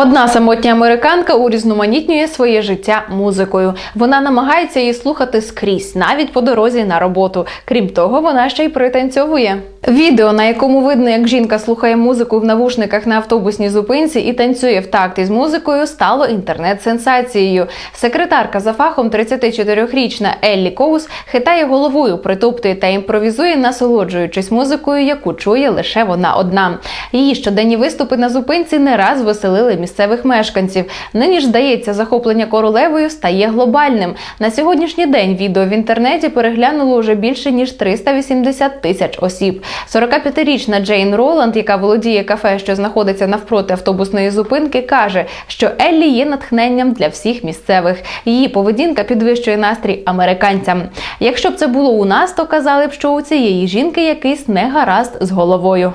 Одна самотня американка урізноманітнює своє життя музикою. Вона намагається її слухати скрізь, навіть по дорозі на роботу. Крім того, вона ще й пританцьовує. Відео, на якому видно, як жінка слухає музику в навушниках на автобусній зупинці і танцює в такт із музикою, стало інтернет-сенсацією. Секретарка за фахом 34-річна Еллі Коус хитає головою, притоптує та імпровізує, насолоджуючись музикою, яку чує лише вона одна. Її щоденні виступи на зупинці не раз веселили місцевих мешканців. Нині ж здається, захоплення королевою стає глобальним. На сьогоднішній день відео в інтернеті переглянуло вже більше ніж 380 тисяч осіб. 45-річна Джейн Роланд, яка володіє кафе, що знаходиться навпроти автобусної зупинки, каже, що Еллі є натхненням для всіх місцевих. Її поведінка підвищує настрій американцям. Якщо б це було у нас, то казали б, що у цієї жінки якийсь негаразд з головою.